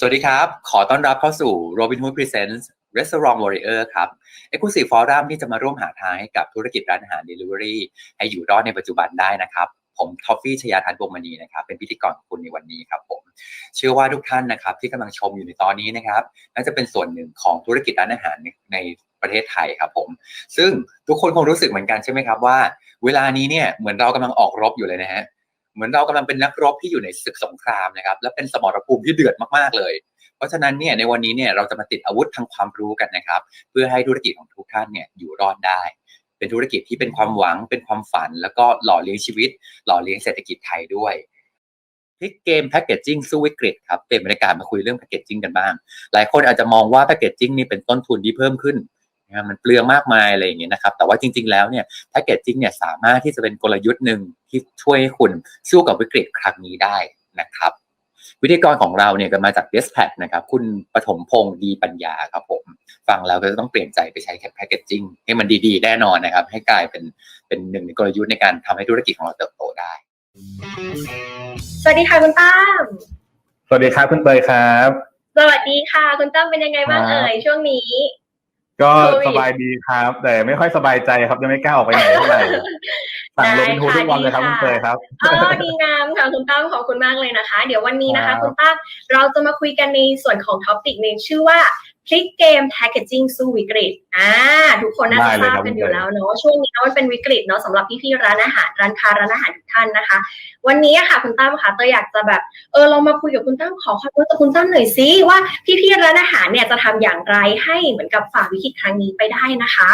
สวัสดีครับ ขอต้อนรับเข้าสู่ Robinhood Presents Restaurant Warrior ครับ Exclusive Forum ที่จะมาร่วมหาทางให้กับธุรกิจร้านอาหาร Delivery ให้อยู่รอดในปัจจุบันได้นะครับ ผมทอฟฟี่ชยาทันวงมณีนะครับ เป็นพิธีกรของคุณในวันนี้ครับผม เชื่อว่าทุกท่านนะครับที่กำลังชมอยู่ในตอนนี้นะครับ น่าจะเป็นส่วนหนึ่งของธุรกิจร้านอาหารในในประเทศไทยครับผม ซึ่งทุกคนคงรู้สึกเหมือนกันใช่ไหมครับว่า เวลานี้เนี่ยเหมือนเรากำลังออกรบอยู่เลยนะฮะ เหมือนเรากำลังเป็นนักรบที่อยู่ในศึกสงครามนะครับ และเป็นสมรภูมิที่เดือดมากๆเลย เพราะฉะนั้นเนี่ยในวันนี้เนี่ยเราจะมาติดอาวุธทางความรู้กันนะครับ เพื่อให้ธุรกิจของทุกท่านเนี่ยอยู่รอดได้ เป็นธุรกิจที่เป็นความหวังเป็นความฝัน แล้วก็หล่อเลี้ยงชีวิต หล่อเลี้ยงเศรษฐกิจไทยด้วยพลิกเกมแพ c เกจจิ้งสู้วิกฤตครับเปลี่ยนบรรยากาศมาคุยเรื่องแพ c เกจจิ้งกันบ้าง หลายคนอาจจะมองว่าแพ c เกจจิ้งนี่เป็นต้นทุนที่เพิ่มขึ้น มันเปลืองมากมายอะไรอย่างเงี้ยนะครับ แต่ว่าจริง ๆ แล้วเนี่ยแพ c เกจจิ้งเนี่ยสามารถที่จะเป็นกลยุทธ์หนึ่งที่ช่วยให้คุณสู้กับวิกฤตครั้งนี้ได้นะครับ วิธีกรของเราเนี่ยก็มาจาก d e s p a c นะครับ คุณปฐมพงศ์ดีปัญญาครับผม ฟังแล้วก็จะต้องเปลี่ยนใจไปใช้แพ c เกจจิ้งให้มันดีๆ แน่นอนนะครับ ให้กลายเป็นเป็นหนึ่งในกลยุทธ์ในการทำให้ธุรกิจของเราเติบโตได้ สวัสดีค่ะคุณตั้มสวัสดีครับคุณเตยครับ สวัสดีค่ะคุณตั้มเป็นยังไงบ้างครับเอ่ยช่วงนี้ ก็โควิดสบายดีครับ แต่ไม่ค่อยสบายใจครับยังไม่กล้าออกไปไหนเท่าไหร่สั่งโรบินฮูดทุกวันเลยครับคุณเตยครับอ๋อดีงามค่ะคุณตั้มขอบคุณมากเลยนะคะ เดี๋ยววันนี้นะครัคะบคุณตั้มเราจะมาคุยกันในส่วนของท็อปิกในชื่อว่า พลิกเกมแพ c เกจจิ้งสู้วิกฤตอ่าทุกคนน่าจะทราบกันอยู่แล้วเนาะช่วงนี้มันเป็นวิกฤตเนาะสำหรับพี่ๆร้านอาหารร้านค้าร้านอาหารทุกท่านนะคะ วันนี้อะค่ะคุณตั้มค่ะเตยอยากจะแบบเออเรามาคุยกับคุณตั้มขอความรู้จากคุณตั้มหน่อยซิว่าพี่ๆร้านอาหารเนี่ยจะทำอย่างไรให้เหมือนกับฝ่าวิกฤตครั้งนี้ไปได้นะคะ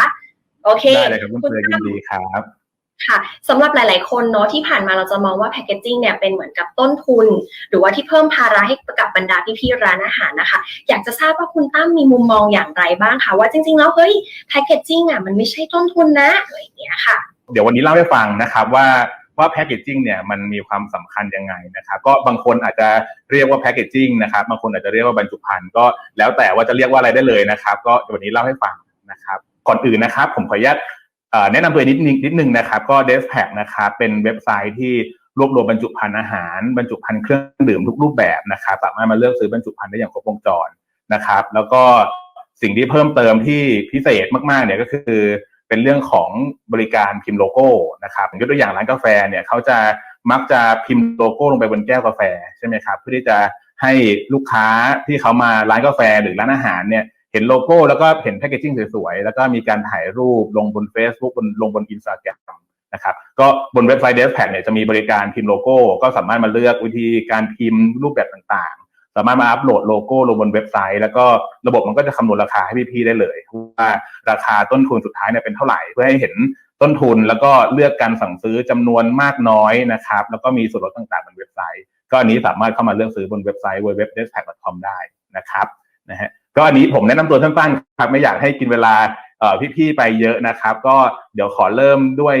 โอเคได้เลยครับคุณเตยยินดีครับ ค่ะสำหรับหลาย ๆ คนเนาะที่ผ่านมาเราจะมองว่าแพ c เกจจิ้งเนี่ยเป็นเหมือนกับต้นทุน หรือว่าที่เพิ่มภาระให้กับบรรดาพี่ ๆ ร้านอาหารนะคะ อยากจะทราบว่าคุณตั้มมีมุมมองอย่างไรบ้างคะว่าจริง ๆ แล้วเฮ้ยแพ c เกจจิ้งอะมันไม่ใช่ต้นทุนนะอะไรอย่างเงี้ยค่ะ เดี๋ยววันนี้เล่าให้ฟังนะครับว่าว่าแพ c เกจจิ้งเนี่ยมันมีความสำคัญยังไงนะครับก็บางคนอาจจะเรียกว่าแพ c เกจจิ้งนะครับบางคนอาจจะเรียกว่าบรรจุภัณฑ์ก็แล้วแต่ว่าจะเรียกว่าอะไรได้เลยนะครับ ก็วันนี้เล่าให้ฟังนะครับ ก่อนอื่นนะครับ ผมขออนุญาต แนะนำตัวนิดนึงนิดนึงนะครับ ก็ d e s p a c นะครับเป็นเว็บไซต์ที่รวบรวมบรรจุภัณฑ์อาหาร บรรจุภัณฑ์เครื่องดื่มทุกรูปแบบนะครับสามารถมาเลือกซื้อบรรจุภัณฑ์ได้อย่างครบวงจรนะครับ แล้วก็สิ่งที่เพิ่มเติมที่พิเศษมากๆเนี่ยก็คือเป็นเรื่องของบริการพิมพ์โลโก้นะครับยกตัวอย่างร้านกาแฟเนี่ยเขาจะมักจะพิมพ์โลโก้ลงไปบนแก้วกาแฟใช่ไหมครับเพื่อที่จะให้ลูกค้าที่เขามาร้านกาแฟหรือร้านอาหารเนี่ย เห็นโลโก้แล้วก็เห็นแพคเกจิ้งสวยๆ แล้วก็มีการถ่ายรูปลงบน Facebook บนลงบนอินสตาแกรมนะครับก็บนเว็บไซต์ d e s p a c เนี่ยจะมีบริการพิมพ์โลโก้ ก็สามารถมาเลือกวิธีการพิมพ์รูปแบบต่างๆ สามารถมาอัปโหลดโลโก้ลงบนเว็บไซต์ แล้วก็ระบบมันก็จะคำนวณราคาให้พี่ๆได้เลยว่าราคาต้นทุนสุดท้ายเนี่ยเป็นเท่าไหร่เพื่อให้เห็นต้นทุนแล้วก็เลือกการสั่งซื้อจำนวนมากน้อยนะครับแล้วก็มีส่วนลดต่างๆบนเว็บไซต์ ก็อันนี้สามารถเข้ามาเลือกซื้อบนเว็บไซต์ www.deskpack.com ได้นะครับนะฮะ ก็อันนี้ผมแนะนำตัวสั้นๆครับไม่อยากให้กินเวลาพี่ๆไปเยอะนะครับ ก็เดี๋ยวขอเริ่มด้วย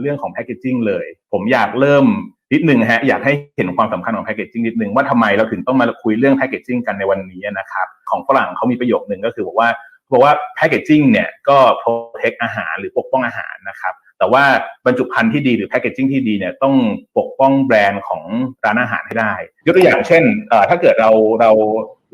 เรื่องของแพ c เกจจิ้งเลย ผมอยากเริ่มนิดนึงฮะอยากให้เห็นความสำคัญของแพ c เกจจิ้งนิดนึงว่าทำไมเราถึงต้องมาคุยเรื่องแพ c เกจจิ้งกันในวันนี้นะครับของฝรั่งเขามีประโยคหนึ่งก็คือบอกว่าบอกว่าแพ c เกจจิ้งเนี่ยก็ protect อาหารหรือปกป้องอาหารนะครับ แต่ว่าบรรจุภัณฑ์ที่ดีหรือแพ c เกจจิ้งที่ดีเนี่ยต้องปกป้องแบรนด์ของร้านอาหารให้ได้ ยกตัวอย่างเช่นถ้าเกิดเราเรา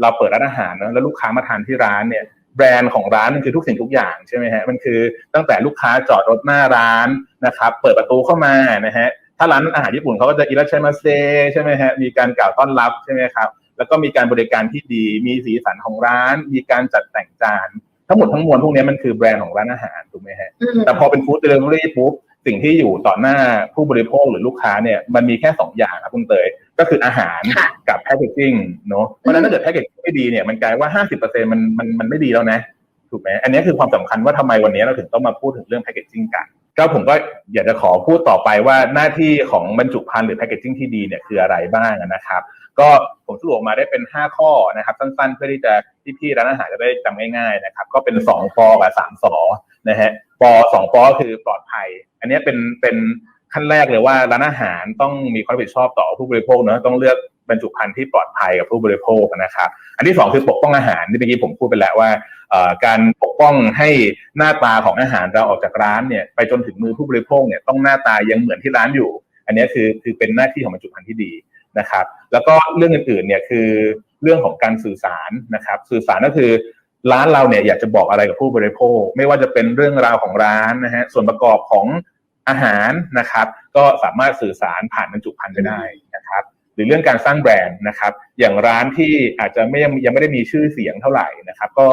เราเปิดร้านอาหารนะแล้วลูกค้ามาทานที่ร้านเนี่ยแบรนด์ของร้านมันคือทุกสิ่งทุกอย่างใช่ไหมฮะมันคือตั้งแต่ลูกค้าจอดรถหน้าร้านนะครับเปิดประตูเข้ามานะฮะถ้าร้านอาหารญี่ปุ่นเขาก็จะอิราชัยมาเซใช่ไหมฮะมีการกล่าวต้อนรับใช่ไหมครับแล้วก็มีการบริการที่ดี มีสีสันของร้าน มีการจัดแต่งจาน ทั้งหมดทั้งมวลพวกนี้มันคือแบรนด์ของร้านอาหารถูกไหมฮะอืมแต่พอเป็นฟู้ดเดลิเวอรี่ปุ๊บสิ่งที่อยู่ต่อหน้าผู้บริโภคหรือลูกค้าเนี่ยมันมีแค่สองอย่างครับคุณเตยก็คืออาหารค่ะกับแพคเกจจิ้งเนาะเพราะฉะนั้นถ้าเกิดแพคเกจไม่ดีเนี่ยมันกลายว่าห้าสิบเปอร์เซ็นมันมันมันไม่ดีแล้วนะถูกไหมอันนี้คือความสำคัญว่าทำไมวันนี้เราถึงต้องมาพูดถึงเรื่องแพคเกจจิ้งกันก็ผมก็อยากจะขอพูดต่อไปว่าหน้าที่ของบรรจุภัณฑ์หรือแพคเกจิ้งที่ดีเนี่ยคืออะไรบ้างนะครับ ก็ผมสรุปออกมาได้เป็น 5 ข้อนะครับสั้นๆ เพื่อที่จะพี่ๆร้านอาหารจะได้จำง่ายๆนะครับก็เป็น2ปอกับ3สอนะฮะปอสองปอคือปลอดภัย อันนี้เป็นเป็นขั้นแรกเลยว่าร้านอาหารต้องมีความรับผิดชอบต่อผู้บริโภคเนอะต้องเลือกบรรจุภัณฑ์ที่ปลอดภัยกับผู้บริโภคนะครับ อันที่สองคือปกป้องอาหารที่เมื่อกี้ผมพูดไปแล้วว่าการปกป้องให้หน้าตาของอาหารเราออกจากร้านเนี่ยไปจนถึงมือผู้บริโภคเนี่ยต้องหน้าตายังเหมือนที่ร้านอยู่ อันนี้คือคือเป็นหน้าที่ของบรรจุภัณฑ์ที่ดี นะครับ แล้วก็เรื่องอื่นๆเนี่ยคือเรื่องของการสื่อสารนะครับ สื่อสารก็คือร้านเราเนี่ยอยากจะบอกอะไรกับผู้บริโภค ไม่ว่าจะเป็นเรื่องราวของร้านนะฮะส่วนประกอบของอาหารนะครับ ก็สามารถสื่อสารผ่านบรรจุภัณฑ์ไปได้นะครับ หรือเรื่องการสร้างแบรนด์นะครับ อย่างร้านที่อาจจะไม่ยังไม่ได้มีชื่อเสียงเท่าไหร่นะครับ ก็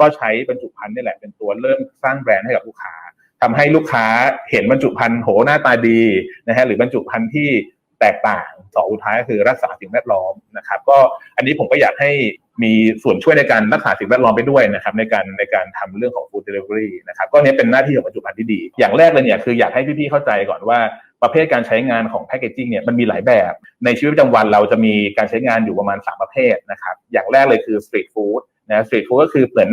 ก็ใช้บรรจุภัณฑ์นี่แหละเป็นตัวเริ่มสร้างแบรนด์ให้กับลูกค้าทำให้ลูกค้าเห็นบรรจุภัณฑ์โหหน้าตาดีนะฮะหรือบรรจุภัณฑ์ที่แตกต่าง สองสุดท้ายก็คือรักษาสิ่งแวดล้อมนะครับ ก็อันนี้ผมก็อยากให้มีส่วนช่วยในการรักษาสิ่งแวดล้อมไปด้วยนะครับในการในการทำเรื่องของ food delivery นะครับก็เนี้ยเป็นหน้าที่ของบรรจุภัณฑ์ที่ดี อย่างแรกเลยเนี่ยคืออยากให้พี่ๆเข้าใจก่อนว่าประเภทการใช้งานของแพ c เกจจิ้งเนี่ยมันมีหลายแบบ ในชีวิตประจำวันเราจะมีการใช้งานอยู่ประมาณ 3 ประเภทนะครับอย่างแรกเลยคือสตรีทฟู้ดนะสตรีทฟู้ดก็คือเหมือน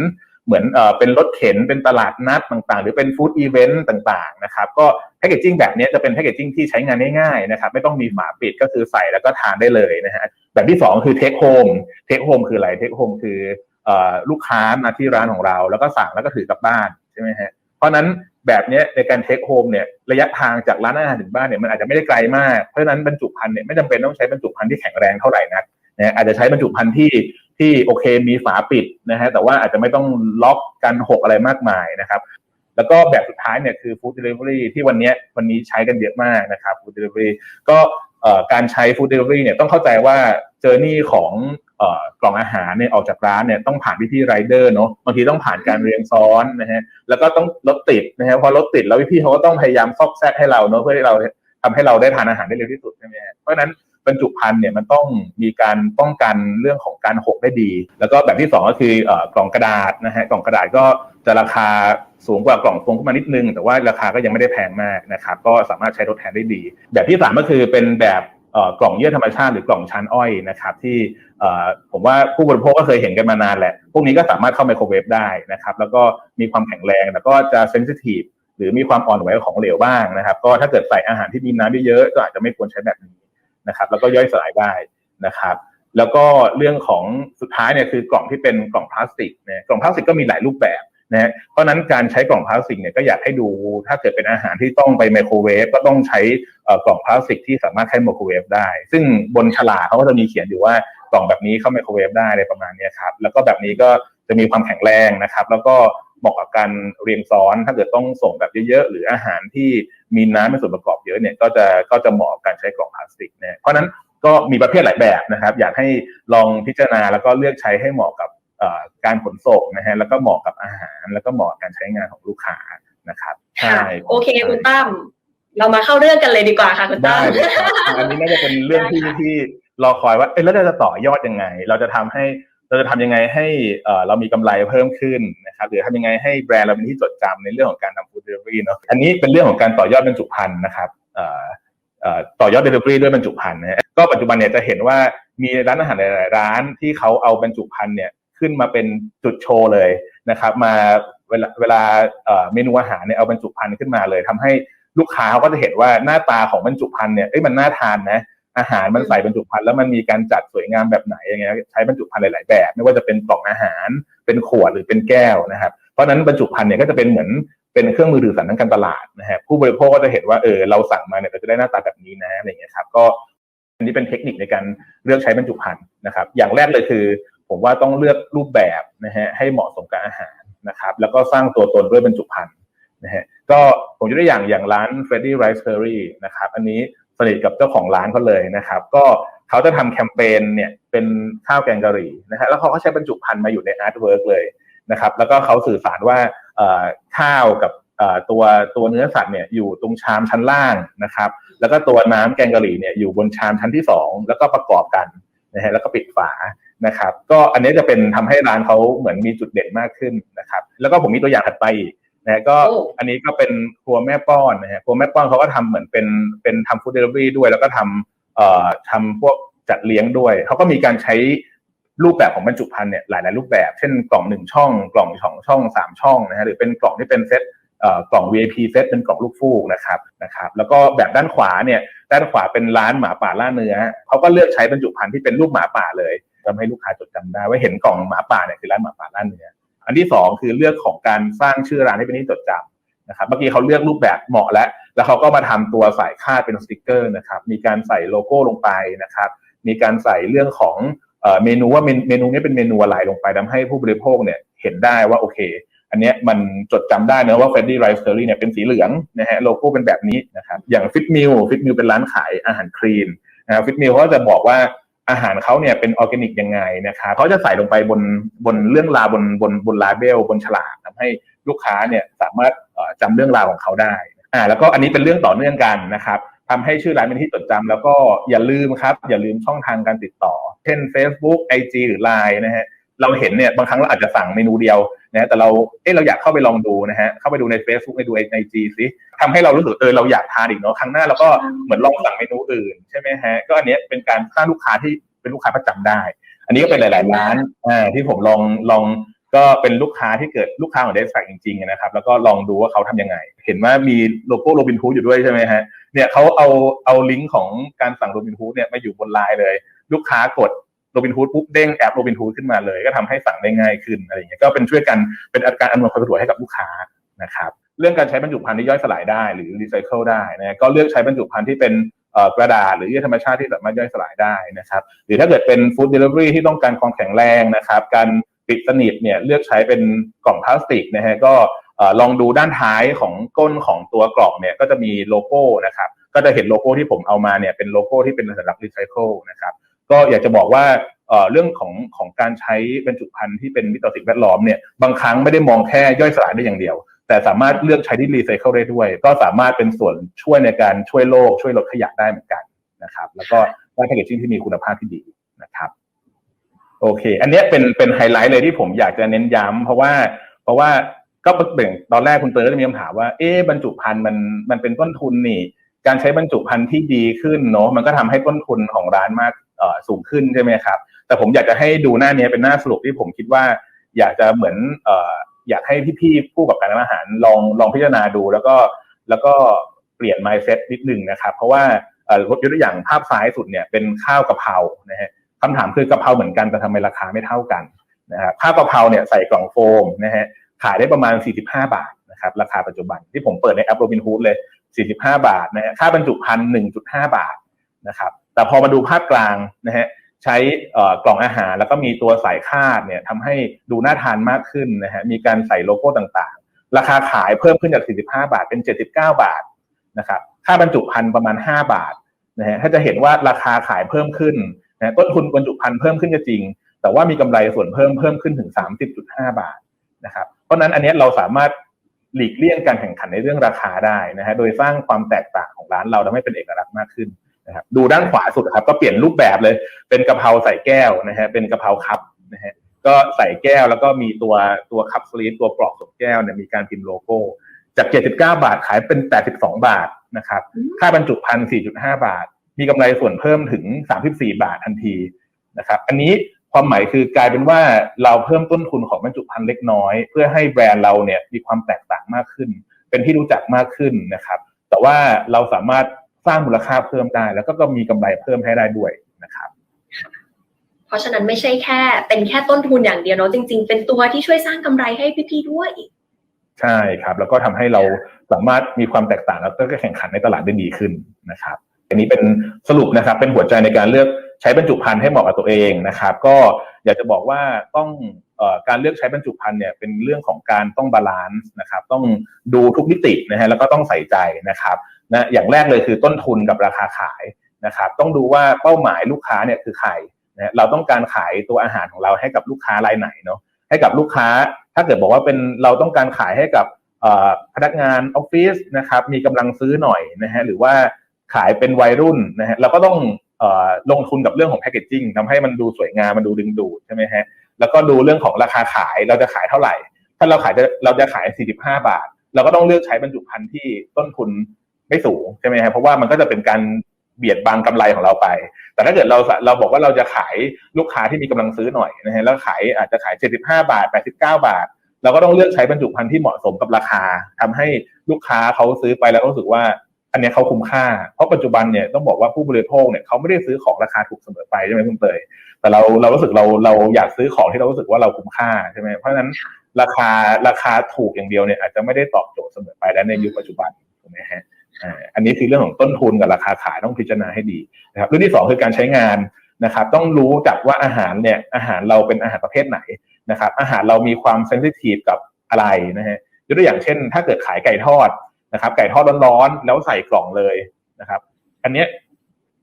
เหมือนเอ่อเป็นรถเข็นเป็นตลาดนัดต่างๆ หรือเป็นฟู้ดอีเวนต์ต่างๆนะครับก็แพ c เกจจิ้งแบบนี้จะเป็นแพ c เกจจิ้งที่ใช้งานง่ายๆนะครับไม่ต้องมีฝาปิดก็คือใส่แล้วก็ทานได้เลยนะฮะแบบที่ 2 คือเทคโฮมเทคโฮมคืออะไรเทคโฮมคือเอ่อลูกค้ามาที่ร้านของเรา แล้วก็สั่งแล้วก็ถือกลับบ้านใช่ไหมฮะเพราะนั้นแบบนี้ในการเทคโฮมเนี่ยระยะทางจากร้านอาหารถึงบ้านเนี่ยมันอาจจะไม่ได้ไกลมากเพราะฉะนั้นบรรจุภัณฑ์เนี่ยไม่จำเป็นต้องใช้บรรจุภัณฑ์ที่แข็งแรงเท่าไหร่นักนะอาจจะใช้บรรจุภัณฑ์ที่ ที่โอเคมีฝาปิดนะฮะแต่ว่าอาจจะไม่ต้องล็อกกันหกอะไรมากมายนะครับแล้วก็แบบสุดท้ายเนี่ยคือ food delivery ที่วันนี้วันนี้ใช้กันเยอะมากนะครับ food delivery ก็การใช้ food delivery เนี่ยต้องเข้าใจว่าเจอร์นี่ของกล่องอาหารเนี่ยออกจากร้านเนี่ยต้องผ่านพี่ๆไรเดอร์เนาะบางทีต้องผ่านการเรียงซ้อนนะฮะแล้วก็ต้องรถติดนะฮะพอรถติดแล้วพี่ๆเขาก็ต้องพยายามซอกแซกให้เราเนาะเพื่อให้เราทำให้เราได้ทานอาหารได้เร็วที่สุดใช่ไหมฮะเพราะฉะนั้น บรรจุภัณฑ์เนี่ยมันต้องมีการป้องกันเรื่องของการหกได้ดี แล้วก็แบบที่สองก็คืออกล่องกระดาษนะฮะกล่องกระดาษก็จะราคาสูงกว่ากล่องโฟมขึ้นมานิดนึง แต่ว่าราคาก็ยังไม่ได้แพงมากนะครับก็สามารถใช้ทดแทนได้ดี แบบที่สามก็คือเป็นแบบกล่องเยื่อธรรมชาติหรือกล่องชั้นอ้อยนะครับที่ผมว่าผู้บริโภคก็เคยเห็นกันมานานแหละ พวกนี้ก็สามารถเข้าไมโครเวฟได้นะครับแล้วก็มีความแข็งแรงแล้วก็จะเซนซิทีฟหรือมีความอ่อนไหวของเหลวบ้างนะครับ ก็ถ้าเกิดใส่อาหารที่มีน้ำเยอะๆก็อาจจะไม่ควรใช้แบบนี้ นะครับ แล้วก็ย่อยสลายได้นะครับ แล้วก็เรื่องของสุดท้ายเนี่ยคือกล่องที่เป็นกล่องพลาสติกเนี่ยกล่องพลาสติกก็มีหลายรูปแบบนะเพราะนั้นการใช้กล่องพลาสติกเนี่ยก็อยากให้ดูถ้าเกิดเป็นอาหารที่ต้องไปไมโครเวฟก็ต้องใช้กล่องพลาสติกที่สามารถใช้ไมโครเวฟได้ ซึ่งบนฉลากเขาก็จะมีเขียนอยู่ว่ากล่องแบบนี้เข้าไมโครเวฟได้อะไรประมาณนี้ครับแล้วก็แบบนี้ก็จะมีความแข็งแรงนะครับ แล้วก็เหมาะกับการเรียงซ้อนถ้าเกิดต้องส่งแบบเยอะๆ หรืออาหารที่ มีน้ำเป็นส่วนประกอบเยอะเนี่ยก็จะก็จะเหมาะกับการใช้กล่องพลาสติกเนี่ยเพราะฉะนั้นก็มีประเภทหลายแบบนะครับ อยากให้ลองพิจารณาแล้วก็เลือกใช้ให้เหมาะกับเอ่อการขนส่งนะฮะแล้วก็เหมาะกับอาหาร แล้วก็เหมาะกับการใช้งานของลูกค้านะครับค่ะใช่โอเคคุณตั้มเรามาเข้าเรื่องกันเลยดีกว่าค่ะคุณตั้ได้มเลยครับอันนี้น่าจะเป็นเรื่องที่ที่รอคอยว่าเอ๊ะแล้วเราจะต่อยอดยังไง เราจะทำให้ เราจะทำยังไงให้เรามีกำไรเพิ่มขึ้นนะครับหรือทำยังไงให้แบรนด์เราเป็นที่จดจำในเรื่องของการทำฟู้ดเดลิเวอรี่เนาะอันนี้เป็นเรื่องของการต่อยอดบรรจุภัณฑ์นะครับต่อเอ่อต่อยอด Delivery ด้วยบรรจุภัณฑ์นะก็ปัจจุบันเนี่ยจะเห็นว่ามีร้านอาหารหลาย ๆ ร้านที่เขาเอาบรรจุภัณฑ์เนี่ยขึ้นมาเป็นจุดโชว์เลยนะครับ มาเวลาเวลาเมนูอาหารเนี่ยเอาบรรจุภัณฑ์ขึ้นมาเลยทำให้ลูกค้าเขาก็จะเห็นว่าหน้าตาของบรรจุภัณฑ์เนี่ยเอ้ยมันน่าทานนะ อาหารมันใส่บรรจุภัณฑ์แล้วมันมีการจัดสวยงามแบบไหนอย่างเงี้ยใช้บรรจุภัณฑ์หลาย ๆ แบบ ไม่ว่าจะเป็นกล่องอาหาร เป็นขวดหรือเป็นแก้วนะครับ เพราะฉะนั้นบรรจุภัณฑ์เนี่ยก็จะเป็นเหมือนเป็นเครื่องมือถือสารทางการตลาดนะฮะผู้บริโภคก็จะเห็นว่าเออเราสั่งมาเนี่ยเราจะได้หน้าตาแบบนี้นะอะไรอย่างเงี้ยครับก็อันนี้เป็นเทคนิคในการเลือกใช้บรรจุภัณฑ์นะครับ อย่างแรกเลยคือ ผมว่าต้องเลือกรูปแบบนะฮะให้เหมาะสมกับอาหารนะครับ แล้วก็สร้างตัวตนด้วยบรรจุภัณฑ์นะฮะก็ผมจะได้อย่างอย่างร้าน Freddy Rice Curry นะครับ อันนี้ สนิทกับเจ้าของร้านเขาเลยนะครับ ก็เขาจะทำแคมเปญเนี่ยเป็นข้าวแกงกะหรี่นะฮะแล้วเขาก็ใช้บรรจุภัณฑ์มาอยู่ในอาร์ตเวิร์กเลยนะครับ แล้วก็เขาสื่อสารว่าข้าวกับตัวตัวเนื้อสัตว์เนี่ยอยู่ตรงชามชั้นล่างนะครับ แล้วก็ตัวน้ำแกงกะหรี่เนี่ยอยู่บนชามชั้นที่สองแล้วก็ประกอบกันนะฮะแล้วก็ปิดฝานะครับ ก็อันนี้จะเป็นทำให้ร้านเขาเหมือนมีจุดเด่นมากขึ้นนะครับ แล้วก็ผมมีตัวอย่างถัดไปอีก นะฮะก็โอ้อันนี้ก็เป็นครัวแม่ป้อนนะฮะครัวแม่ป้อนเขาก็ทำเหมือนเป็นเป็นทำฟู้ดเดลิเวอรี่ด้วย แล้วก็ทำเอ่อทำพวกจัดเลี้ยงด้วย เขาก็มีการใช้รูปแบบของบรรจุภัณฑ์เนี่ยหลาย ๆ รูปแบบ เช่นกล่องหนึ่งช่อง กล่องสองช่องสามช่องนะฮะหรือเป็นกล่องที่เป็นเซตเอ่อกล่อง VIP เซตเป็นกล่องลูกฟูกนะครับนะครับแล้วก็แบบด้านขวาเนี่ยด้านขวาเป็นร้านหมาป่าล่าเนื้อเขาก็เลือกใช้บรรจุภัณฑ์ที่เป็นรูปหมาป่าเลยทำให้ลูกค้าจดจำได้ว่าเห็นกล่องหมาป่าเนี่ยคือร้านหมาป่าล่าเนื้อ อันที่สองคือเลือกของการสร้างชื่อร้านให้เป็นที่จดจำนะครับเมื่อกี้เขาเลือกรูปแบบเหมาะแล้ว แล้วเขาก็มาทำตัวสายคาดเป็นสติกเกอร์นะครับมีการใส่โลโก้ลงไปนะครับมีการใส่เรื่องของเอเมนูว่าเมนเมนูนี้เป็นเมนูอะไรลงไปทำให้ผู้บริโภคเนี่ยเห็นได้ว่าโอเค อันนี้มันจดจำได้นะว่า f r e d d y Rice Curry เนี่ยเป็นสีเหลืองนะฮะโลโก้เป็นแบบนี้นะครับอย่าง Fit Meal Fit Meal เป็นร้านขายอาหารคลีนนะครับ Fit Meal เขาจะบอกว่า อาหารเขาเนี่ยเป็นออร์แกนิกยังไงนะครับเขาจะใส่ลงไปบนบนเรื่องราวบนบนบนลาเบลบนฉลากทำให้ลูกค้าเนี่ยสามารถเอ่อจำเรื่องราวของเขาได้อ่าแล้วก็อันนี้เป็นเรื่องต่อเนื่องกันนะครับทำให้ชื่อร้านเป็นที่จดจำแล้วก็อย่าลืมครับ อย่าลืมช่องทางการติดต่อ เช่น Facebook IG หรือ Line นะฮะ เราเห็นเนี่ยบางครั้งเราอาจจะสั่งเมนูเดียวนะแต่เราเอ๊ะเราอยากเข้าไปลองดูนะฮะเข้าไปดูใน Facebook ไปดูในไอจีสิทำให้เรารู้สึกเออเราอยากทานอีกเนาะครั้งหน้าเราก็เหมือนลองสั่งเมนูอื่นใช่ไหมฮะก็อันเนี้ยเป็นการสร้างลูกค้าที่เป็นลูกค้าประจำได้ อันนี้ก็เป็นหลาย ๆ ร้านอ่าที่ผมลองลองก็เป็นลูกค้าที่เกิดลูกค้าของเดสแฟกจริงๆนะครับ แล้วก็ลองดูว่าเขาทำยังไง เห็นว่ามีโลโก้โรบินฮูดอยู่ด้วยใช่ไหมฮะเนี่ยเขาเอาเอาลิงก์ของการสั่งโรบินฮูดเนี่ยมาอยู่บนไลน์เลย ลูกค้ากด โรบินฮูดปุ๊บเด้งแอปโรบินฮูดขึ้นมาเลย ก็ทำให้สั่งได้ง่ายขึ้นอะไรอย่างเงี้ยก็เป็นช่วยกันเป็นการอำนวยความสะดวกให้กับลูกค้านะครับเรื่องการใช้บรรจุภัณฑ์ที่ย่อยสลายได้หรือรีไซเคิลได้นะก็เลือกใช้บรรจุภัณฑ์ที่เป็นกระดาษหรือเยื่อธรรมชาติที่สามารถย่อยสลายได้นะครับ หรือถ้าเกิดเป็นฟู้ดเดลิเวอรี่ที่ต้องการความแข็งแรงนะครับ การปิดสนิทเนี่ยเลือกใช้เป็นกล่องพลาสติกนะฮะก็ลองดูด้านท้ายของก้นของตัวกล่องเนี่ยก็จะมีโลโก้นะครับ ก็จะเห็นโลโก้ที่ผมเอามาเนี่ยเป็นโลโก้ที่เป็นสำหรับรีไซเคิลนะครับ ก็อยากจะบอกว่าเรื่องของของการใช้บรรจุภัณฑ์ที่เป็นมิตรต่อสิ่งแวดล้อมเนี่ยบางครั้งไม่ได้มองแค่ย่อยสลายได้อย่างเดียว แต่สามารถเลือกใช้ที่รีไซเคิลได้ด้วย ก็สามารถเป็นส่วนช่วยในการช่วยโลก ช่วยลดขยะได้เหมือนกันนะครับ แล้วก็ได้แพคเกจจิ้งที่มีคุณภาพที่ดีนะครับโอเค อันนี้เป็นเป็นไฮไลท์เลยที่ผมอยากจะเน้นย้ำเพราะว่า เพราะว่าก็เบ่งตอนแรกคุณเตอร์ก็จะมีคำถามว่าเอ๊บรรจุภัณฑ์มันมันเป็นต้นทุนนี่ การใช้บรรจุภัณฑ์ที่ดีขึ้นเนาะมันก็ทำให้ต้นทุนของร้านมาก สูงขึ้นใช่ไหมครับ แต่ผมอยากจะให้ดูหน้านี้เป็นหน้าสรุปที่ผมคิดว่า อยากจะเหมือนออยากให้พี่ๆผู้ประกอบการอาหารลองลองพิจารณาดูแล้วก็แล้วก็เปลี่ยน mindset นิดนึงนะครับ เพราะว่ายกตัวอย่างภาพซ้ายสุดเนี่ยเป็นข้าวกะเพรานะฮะคำถามคือกะเพราเหมือนกันแต่ทำไมราคาไม่เท่ากันนะครับข้าวกะเพราเนี่ยใส่กล่องโฟมนะฮะขายได้ประมาณ 45 บาทนะครับราคาปัจจุบันที่ผมเปิดในแอปโรบินฮูดเลย 45 บาทนะฮะค่าบรรจุภัณฑ์1.5 บาทนะครับ แต่พอมาดูภาพกลางนะฮะใช้กล่องอาหารแล้วก็มีตัวสายคาดเนี่ยทำให้ดูน่าทานมากขึ้นนะฮะมีการใส่โลโก้ต่างๆ ราคาขายเพิ่มขึ้นจาก 45 บาทเป็น 79 บาทนะครับค่าบรรจุภัณฑ์ประมาณ 5 บาทนะฮะถ้าจะเห็นว่าราคาขายเพิ่มขึ้นนะต้นทุนบรรจุภัณฑ์เพิ่มขึ้นก็จริง แต่ว่ามีกำไรส่วนเพิ่มเพิ่มขึ้นถึง 30.5 บาทนะครับเพราะนั้นอันนี้เราสามารถหลีกเลี่ยงการแข่งขันในเรื่องราคาได้นะฮะโดยสร้างความแตกต่างของร้านเราทำให้เป็นเอกลักษณ์มากขึ้น นะครับดูด้านขวาสุดครับ ก็เปลี่ยนรูปแบบเลย เป็นกะเพราใส่แก้วนะฮะเป็นกะเพราคัพนะฮะก็ใส่แก้วแล้วก็มีตัวตัวคัพสลีปตัวปลอกสมแก้วเนี่ยมีการพิมพ์โลโก้ จาก 79 บาทขายเป็น 82 บาทนะครับค่าบรรจุภัณฑ์ 4.5 บาท มีกำไรส่วนเพิ่มถึง 34 บาททันทีนะครับอันนี้ความหมายคือกลายเป็นว่าเราเพิ่มต้นทุนของบรรจุภัณฑ์เล็กน้อย เพื่อให้แบรนด์เราเนี่ยมีความแตกต่างมากขึ้น เป็นที่รู้จักมากขึ้นนะครับ แต่ว่าเราสามารถ สร้างมูลค่าเพิ่มได้ แล้วก็ก็มีกำไรเพิ่มให้ได้ด้วยนะครับเพราะฉะนั้นไม่ใช่แค่ เป็นแค่ต้นทุนอย่างเดียวเนาะจริง ๆ เป็นตัวที่ช่วยสร้างกำไรให้พี่ๆด้วยใช่ครับ แล้วก็ทำให้เราสามารถมีความแตกต่างแล้วก็แข่งขันในตลาดได้ดีขึ้นนะครับ อันนี้เป็นสรุปนะครับ เป็นหัวใจในการเลือกใช้บรรจุภัณฑ์ให้เหมาะกับตัวเองนะครับ ก็อยากจะบอกว่าต้องเอ่อการเลือกใช้บรรจุภัณฑ์เนี่ยเป็นเรื่องของการต้องบาลานซ์นะครับ ต้องดูทุกมิตินะฮะแล้วก็ต้องใส่ใจนะครับ นะอย่างแรกเลยคือต้นทุนกับราคาขายนะครับต้องดูว่าเป้าหมายลูกค้าเนี่ยคือใครนะเราต้องการขายตัวอาหารของเราให้กับลูกค้ารายไหนเนาะให้กับลูกค้า ถ้าเกิดบอกว่าเป็นเราต้องการขายให้กับพนักงานออฟฟิศนะครับมีกำลังซื้อหน่อยนะฮะหรือว่าขายเป็นวัยรุ่นนะฮะเราก็ต้องอลงทุนกับเรื่องของแพคเกจจิ้งทำให้มันดูสวยงามมันดูดึงดูดใช่ไหมฮะแล้วก็ดูเรื่องของราคาขายเราจะขายเท่าไหร่ ถ้าเราขายจะเราจะขาย 45 บาท เราก็ต้องเลือกใช้บรรจุภัณฑ์ที่ต้นทุน ไม่สูงใช่ไหมครับเพราะว่ามันก็จะเป็นการเบียดบังกำไรของเราไป แต่ถ้าเกิดเราเราบอกว่าเราจะขายลูกค้าที่มีกำลังซื้อหน่อยนะฮะแล้วขายอาจจะขาย 75 บาท 89 บาท เราก็ต้องเลือกใช้บรรจุภัณฑ์ที่เหมาะสมกับราคาทำให้ลูกค้าเขาซื้อไปแล้วรู้สึกว่า อันเนี้ยเขาคุ้มค่า เพราะปัจจุบันเนี่ยต้องบอกว่าผู้บริโภคเนี่ยเขาไม่ได้ซื้อของราคาถูกเสมอไปใช่ไหมคุณเตยแต่เราเรารู้สึกเราเราอยากซื้อของที่เรารู้สึกว่าเราคุ้มค่าใช่ไหมเพราะฉะนั้นราคาราคาถูกอย่างเดียวเนี่ยอาจจะไม่ได้ตอบโจทย์เสมอไปและในยุคปัจจุบันถูกไหมฮะ อันนี้คือเรื่องของต้นทุนกับราคาขายต้องพิจารณาให้ดีนะครับเรื่องที่สองคือการใช้งานนะครับ ต้องรู้จักว่าอาหารเนี่ยอาหารเราเป็นอาหารประเภทไหนนะครับ อาหารเรามีความเซนซิทีฟกับอะไรนะฮะยกตัวอย่างเช่น ถ้าเกิดขายไก่ทอดนะครับ ไก่ทอดร้อนๆแล้วใส่กล่องเลยนะครับ อันเนี้ย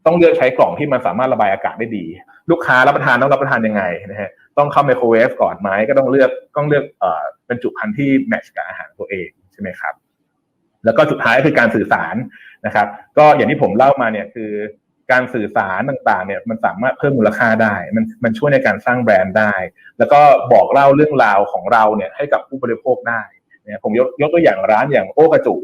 ต้องเลือกใช้กล่องที่มันสามารถระบายอากาศได้ดี ลูกค้ารับประทานต้องรับประทานยังไงนะฮะต้องเข้าไมโครเวฟก่อนไหมก็ต้องเลือกต้องเลือกเอ่อบรรจุภัณฑ์ที่แมทช์กับอาหารตัวเองใช่ไหมครับ แล้วก็สุดท้ายคือการสื่อสารนะครับ ก็อย่างที่ผมเล่ามาเนี่ยคือการสื่อสารต่างๆเนี่ยมันสามารถเพิ่มมูลค่าได้ มันมันช่วยในการสร้างแบรนด์ได้ แล้วก็บอกเล่าเรื่องราวของเราเนี่ยให้กับผู้บริโภคได้เนี่ยผมยกยกตัวอย่างร้านอย่างโอกระจู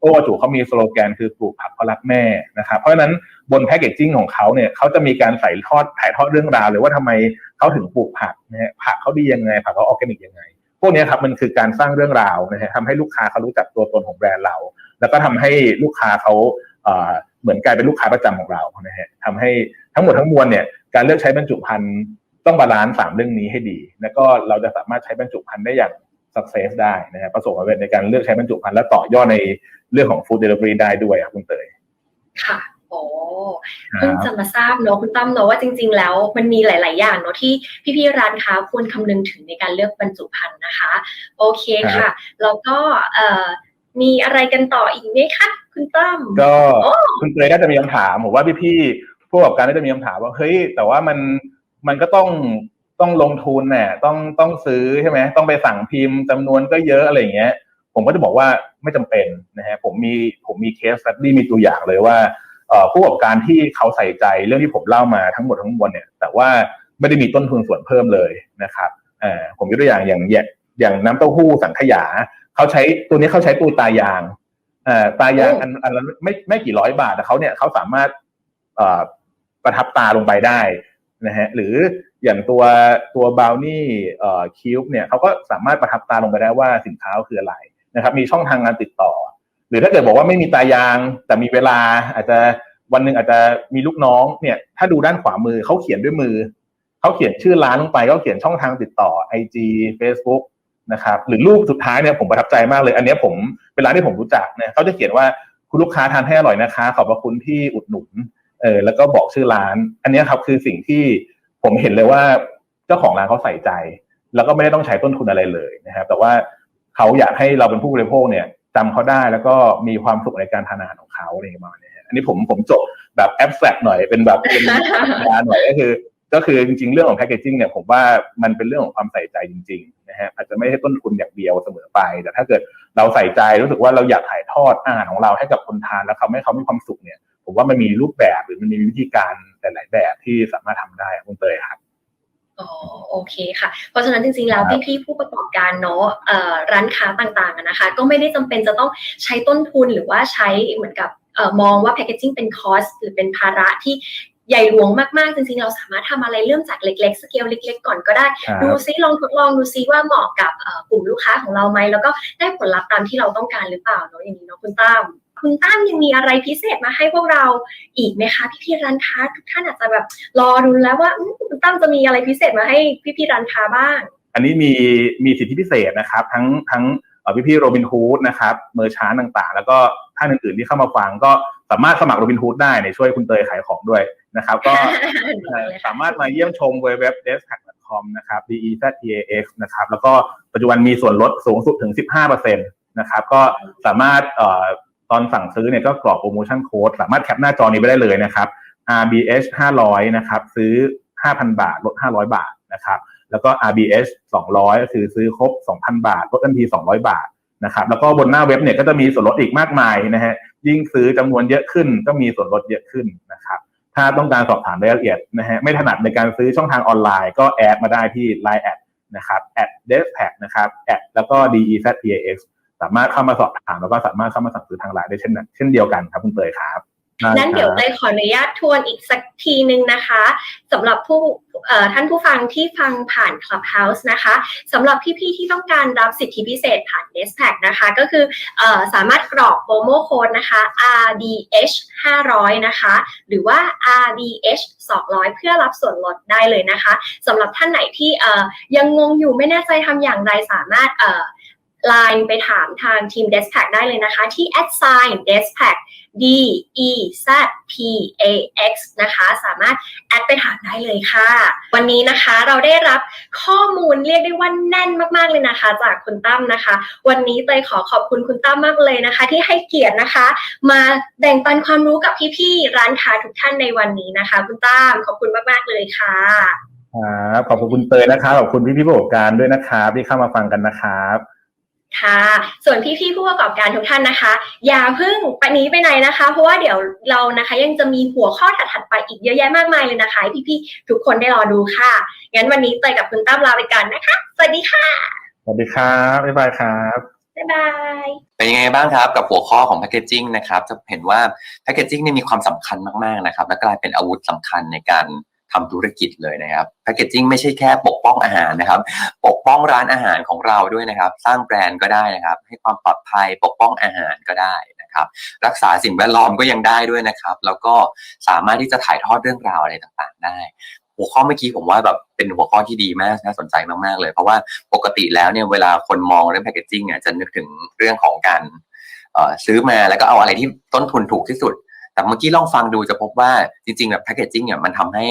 โอกระจูเขามีสโลแกนคือปลูกผักเพราะรักแม่นะครับเพราะฉะนั้นบนแพคเกจจิ้งของเขาเนี่ยเขาจะมีการใส่ทอดถ่ายทอดเรื่องราวเลยว่าทำไมเขาถึงปลูกผักนะฮะผักเขาดียังไงผักเขาออร์แกนิกยังไง วกนี้ครับมันคือการสร้างเรื่องราวนะฮะทำให้ลูกค้าเขารู้จักตัวตนของแบรนด์เรา แล้วก็ทำให้ลูกค้าเขาเหมือนกลายเป็นลูกค้าประจำของเรานะฮะทำให้ทั้งหมดทั้งมวลเนี่ยการเลือกใช้บรรจุภัณฑ์ต้องบาลานซ์สามเรื่องนี้ให้ดี แล้วก็เราจะสามารถใช้บรรจุภัณฑ์ได้อย่าง success ได้นะฮะประสบความสำเร็จในการเลือกใช้บรรจุภัณฑ์และต่อยอดในเรื่องของ food delivery ได้ด้วยครับคุณเตยค่ะ โอ้เพิ่งจะมาทราบเนอะคุณตั้มเนอะว่าจริง ๆ แล้วมันมีหลาย ๆ อย่างเนอะที่พี่ๆร้านค้าควรคำนึงถึงในการเลือกบรรจุภัณฑ์นะคะ โอเคค่ะ แล้วก็เอ่อมีอะไรกันต่ออีกไหมคะคุณตั้มก็โอ้คุณเตยก็จะมีคำถามผมว่าพี่ๆผู้ประกอบการก็จะมีคำถามว่าเฮ้ยแต่ว่ามันมันก็ต้องต้องลงทุนแน่ต้องต้องซื้อใช่ไหมต้องไปสั่งพิมพ์จำนวนก็เยอะอะไรอย่างเงี้ย ผมก็จะบอกว่าไม่จำเป็นนะฮะผมมีผมมีเคสสตัดดี้มีตัวอย่างเลยว่าเอ่อ ผู้ประกอบการที่เขาใส่ใจเรื่องที่ผมเล่ามาทั้งหมดทั้งมวลเนี่ย แต่ว่าไม่ได้มีต้นทุนส่วนเพิ่มเลยนะครับเอ่อผมยกตัวอย่างอย่างอย่างอย่างน้ำเต้าหู้สังขยาเขาใช้ตัวนี้เขาใช้ปูตายางเอ่อตายางอันอันละไม่ไม่กี่ร้อยบาทแต่เขาเนี่ยเขาสามารถเอ่อประทับตาลงไปได้นะฮะหรืออย่างตัวตัวบราวนี่เอ่อคิวบ์เนี่ยเขาก็สามารถประทับตาลงไปได้ว่าสินค้าคืออะไรนะครับ มีช่องทางการติดต่อห รือถ้าเกิดบอกว่าไม่มีตายาง แต่มีเวลาอาจจะวันหนึ่งอาจจะมีลูกน้องเนี่ย ถ้าดูด้านขวามือเขาเขียนด้วยมือเขาเขียนชื่อร้านลงไปเขาเขียนช่องทางติดต่อ IG Facebook นะครับหรือรูปสุดท้ายเนี่ยผมประทับใจมากเลย อันนี้ผมเป็นร้านที่ผมรู้จักเนี่ยเขาจะเขียนว่าคุณลูกค้าทานให้อร่อยนะคะ ขอบพระคุณที่อุดหนุนเออแล้วก็บอกชื่อร้าน อันนี้ครับคือสิ่งที่ผมเห็นเลยว่าเจ้าของร้านเขาใส่ใจ แล้วก็ไม่ได้ต้องใช้ต้นทุนอะไรเลยนะครับ แต่ว่าเขาอยากให้เราเป็นผู้บริโภคเนี่ย จำเขาได้แล้วก็มีความสุขในการทานอาหารของเขาอะไรประมาณนี้อันนี้ผมผมจบแบบแอบแฝกหน่อยเป็นแบบเป็นงานหน่อยก็คือ ก็คือจริง ๆ เรื่องของแพคเกจิ้งเนี่ยผมว่ามันเป็นเรื่องของความใส่ใจจริงๆนะฮะอาจจะไม่ใช่ต้นทุนอย่างเดียวเสมอไป แต่ถ้าเกิดเราใส่ใจรู้สึกว่าเราอยากถ่ายทอดอาหารของเราให้กับคนทานแล้วทำให้เขามีความสุขเนี่ย ผมว่ามันมีรูปแบบหรือมันมีวิธีการหลาย ๆ แบบที่สามารถทำได้คุณเตยครับ อ๋อโอเคค่ะ เพราะฉะนั้นจริงๆแล้วครับพี่ๆผู้ประกอบการเนาะเอ่อร้านค้าต่างๆอะนะคะ ก็ไม่ได้จำเป็นจะต้องใช้ต้นทุนหรือว่าใช้เหมือนกับเอ่อมองว่าแพคเกจิ้งเป็นคอสหรือเป็นภาระที่ใหญ่หลวงมากๆ จริงๆ เราสามารถทำอะไรเริ่มจากเล็กๆ สเกลเล็ก ๆ ก่อนก็ได้ครับดูซิลองทดลองดูซิว่าเหมาะกับเอ่อกลุ่มลูกค้าของเราไหมแล้วก็ได้ผลลัพธ์ตามที่เราต้องการหรือเปล่าเนาะอย่างนี้เนาะคุณตั้ม คุณตั้มยังมีอะไรพิเศษมาให้พวกเราอีกไหมคะ พี่ๆร้านค้าทุกท่านอาจจะแบบรอดูแล้วว่าอืมคุณตั้มจะมีอะไรพิเศษมาให้พี่ๆร้านค้าบ้าง อันนี้มีมีสิทธิพิเศษนะครับ ทั้งทั้งเอ่อพี่ๆโรบินฮูดนะครับเมอร์ชานต่างๆ แล้วก็ท่านอื่นๆที่เข้ามาฟังก็สามารถสมัครโรบินฮูดได้ในช่วยคุณเตยขายของด้วยนะครับ ก็ดีเลยค่ะสามารถมาเยี่ยมชมเว็บ d e s k a c o m นะครับ d e z t a x นะครับแล้วก็ปัจจุบันมีส่วนลดสูงสุดถึง 15%นะครับก็สามารถเอ่อ ตอนสั่งซื้อเนี่ยก็กรอกโปรโมชั่นโค้ดสามารถแคปหน้าจอนี้ไปได้เลยนะครับ RBH 500นะครับซื้อ 5,000 บาท ลด 500 บาทนะครับแล้วก็ RBH 200 ก็คือซื้อครบ 2,000 บาท ลดทันที 200 บาทนะครับแล้วก็บนหน้าเว็บเนี่ยก็จะมีส่วนลดอีกมากมายนะฮะยิ่งซื้อจำนวนเยอะขึ้นก็มีส่วนลดเยอะขึ้นนะครับถ้าต้องการสอบถามรายละเอียดนะฮะไม่ถนัดในการซื้อช่องทางออนไลน์ก็แอดมาได้ที่ Line แอดนะครับแอด d e s p a c นะครับแอดแล้วก็ DEZPAX สามารถเข้ามาสอบถามแล้วก็สามารถเข้ามาสั่งซื้อทางไลน์ได้เช่นเช่นเดียวกันครับคุณเตยครับนั้นเดี๋ยวเตยขออนุญาตทวนอีกสักทีหนึ่งนะคะสำหรับผู้ท่านผู้ฟังที่ฟังผ่าน Clubhouse นะคะสำหรับพี่ๆที่ต้องการรับสิทธิพิเศษผ่าน d e s p a c นะคะ ก็คือออสามารถกรอกโปรโมโค้ดนะคะ RDH 500นะคะ หรือว่า RDH 200 เพื่อรับส่วนลดได้เลยนะคะสำหรับท่านไหนที่ยังงงอยู่ไม่แน่ใจทำอย่างไรสามารถ ไลน์ไปถามทางทีม d e s p a c ได้เลยนะคะ ที่ @sign d e s p a c D E Z P A X นะคะ สามารถแอดไปถามได้เลยค่ะ วันนี้นะคะเราได้รับข้อมูลเรียกได้ว่าแน่นมาก ๆ เลยนะคะ จากคุณตั้มนะคะ วันนี้เตยขอขอบคุณคุณตั้มมากเลยนะคะ ที่ให้เกียรตินะคะ มาแบ่งปันความรู้กับพี่ๆร้านค้าทุกท่านในวันนี้นะคะ คุณตั้มขอบคุณมาก ๆ เลยค่ะครับขอบคุณคุณเตยนะครับขอบคุณพี่พี่ๆผู้ประกอบการด้วยนะครับที่เข้ามาฟังกันนะครับ ค่ะ ส่วนพี่ๆผู้ประกอบการทุกท่านนะคะ อย่าเพิ่งไปหนี้ไปไหนนะคะ เพราะว่าเดี๋ยวเรานะคะยังจะมีหัวข้อถัดๆไปอีกเยอะแยะมากมายเลยนะคะให้พี่ๆทุกคนได้รอดูค่ะ งั้นวันนี้เตยกับคุณตั้มลาไปก่อนนะคะ สวัสดีค่ะ สวัสดีครับ บ๊ายบายครับบ๊ายบาย เป็นยังไงบ้างครับกับหัวข้อของแพ c เกจจิ้งนะครับ จะเห็นว่าแพ c เกจจิ้งเนี่ยมีความสำคัญมากๆนะครับ และกลายเป็นอาวุธสำคัญในการ ทำธุรกิจเลยนะครับแพ c เกจจิ้งไม่ใช่แค่ปกป้องอาหารนะครับ ปกป้องร้านอาหารของเราด้วยนะครับ สร้างแบรนด์ก็ได้นะครับ ให้ความปลอดภัยปกป้องอาหารก็ได้นะครับ รักษาสิ่งแวดล้อมก็ยังได้ด้วยนะครับ แล้วก็สามารถที่จะถ่ายทอดเรื่องราวอะไรต่างๆ ได้ หัวข้อเมื่อกี้ผมว่าแบบเป็นหัวข้อที่ดีมากน่าสนใจมากๆเลย เพราะว่าปกติแล้วเนี่ยเวลาคนมองเรื่องแพ c เกจจิ้งเนี่ยจะนึกถึงเรื่องของการซื้อมาแล้วก็เอาอะไรที่ต้นทุนถูกที่สุด แต่เมื่อกี้ลองฟังดูจะพบว่าจริงๆแบบแพ c เกจจิ้งเนี่ยมันทำให้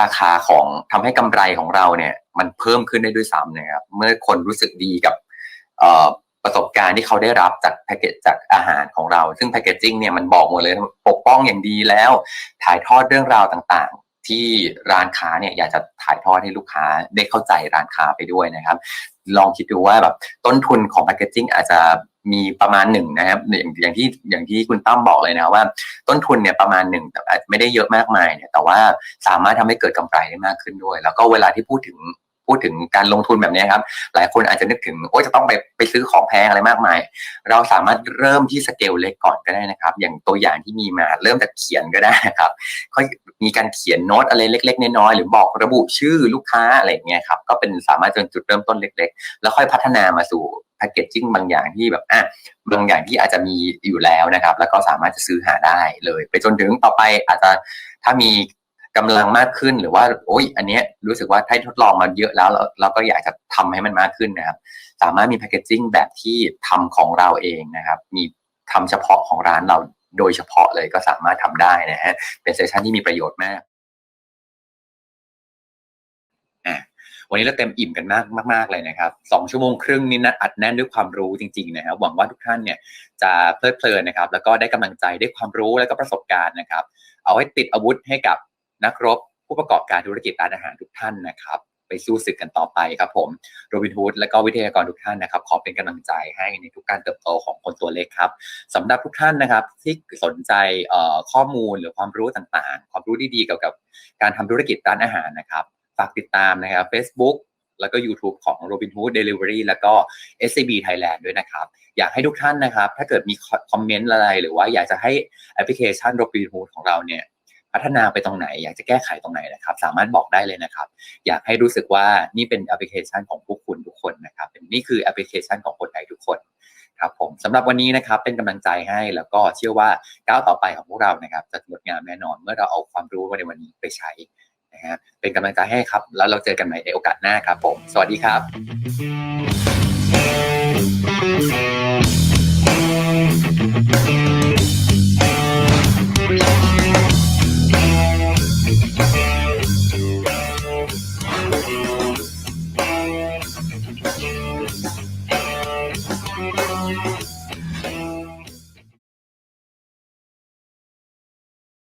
ราคาของทำให้กำไรของเราเนี่ยมันเพิ่มขึ้นได้ด้วยซ้ำนะครับเมื่อคนรู้สึกดีกับประสบการณ์ที่เขาได้รับจากแพ็กเกจจากอาหารของเรา ซึ่งแพ็กเกจจิ้งเนี่ยมันบอกหมดเลยปกป้องอย่างดีแล้ว ถ่ายทอดเรื่องราวต่าง ที่ร้านค้าเนี่ยอยากจะถ่ายทอดให้ลูกค้าได้เข้าใจร้านค้าไปด้วยนะครับ ลองคิดดูว่าแบบต้นทุนของแพคเกจจิ้งอาจจะมีประมาณหนึ่งนะครับอย่างอย่างที่อย่างที่คุณตั้มบอกเลยนะว่า ต้นทุนเนี่ยประมาณหนึ่งแต่อาจไม่ได้เยอะมากมายเนี่ยแต่ว่าสามารถทำให้เกิดกำไรได้มากขึ้นด้วย แล้วก็เวลาที่พูดถึง พูดถึงการลงทุนแบบนี้ครับ หลายคนอาจจะนึกถึงโอ้ยจะต้องไปไปซื้อของแพงอะไรมากมาย เราสามารถเริ่มที่สเกลเล็กก่อนก็ได้นะครับ อย่างตัวอย่างที่มีมาเริ่มจากเขียนก็ได้นะครับค่อยมีการเขียนโน้ตอะไรเล็ก ๆ น้อยๆหรือบอกระบุชื่อลูกค้าอะไรอย่างเงี้ยครับก็เป็นสามารถจนจุดเริ่มต้นเล็ก ๆ แล้วค่อยพัฒนามาสู่แพ c เกจจิ้งบางอย่างที่แบบอะบางอย่างที่อาจจะมีอยู่แล้วนะครับ แล้วก็สามารถจะซื้อหาได้เลย ไปจนถึงต่อไปอาจจะถ้ามี กำลังมากขึ้นหรือว่าโอ้ยอันเนี้ยรู้สึกว่าถ้าทดลองมาเยอะแล้วเราเราก็อยากจะทำให้มันมากขึ้นนะครับ สามารถมีแพ c เกจจิ้งแบบที่ทำของเราเองนะครับ มีทำเฉพาะของร้านเราโดยเฉพาะเลยก็สามารถทำได้นะฮะเป็นเซสชันที่มีประโยชน์มากอะวันนี้เราเต็มอิ่มกันมากมากๆเลยนะครับสองชั่วโมงครึ่งนี้นะอัดแน่นด้วยความรู้จริงๆนะครับหวังว่าทุกท่านเนี่ยจะเพลิดเพลินนะครับ แล้วก็ได้กำลังใจได้ความรู้แล้วก็ประสบการณ์นะครับ เอาให้ติดอาวุธให้กับ นักรบผู้ประกอบการธุรกิจร้านอาหารทุกท่านนะครับ ไปสู้ศึกกันต่อไปครับผมโรบินฮูดและก็วิทยากรทุกท่านนะครับ ขอเป็นกำลังใจให้ในทุกการเติบโตของคนตัวเล็กครับสำหรับทุกท่านนะครับที่สนใจข้อมูลหรือความรู้ต่างๆ ความรู้ดีๆเกี่ยวกับการทำธุรกิจร้านอาหารนะครับฝากติดตามนะครับ Facebook แล้วก็ YouTube ของ Robinhood Delivery แล้วก็ SCB Thailand ด้วยนะครับ อยากให้ทุกท่านนะครับ ถ้าเกิดมีคอมเมนต์อะไร หรือว่าอยากจะให้แอปพลิเคชัน Robinhood ของเราเนี่ย พัฒนาไปตรงไหน อยากจะแก้ไขตรงไหนนะครับ สามารถบอกได้เลยนะครับ อยากให้รู้สึกว่านี่เป็นแอปพลิเคชันของพวกคุณทุกคนนะครับนี่คือแอปพลิเคชันของคนไทยทุกคนครับผมสำหรับวันนี้นะครับเป็นกำลังใจให้แล้วก็เชื่อว่าก้าวต่อไปของพวกเรานะครับจะงดงามแน่นอนเมื่อเราเอาความรู้ในวันนี้ไปใช้นะฮะเป็นกำลังใจให้ครับ แล้วเราเจอกันใหม่ในโอกาสหน้าครับผมสวัสดีครับ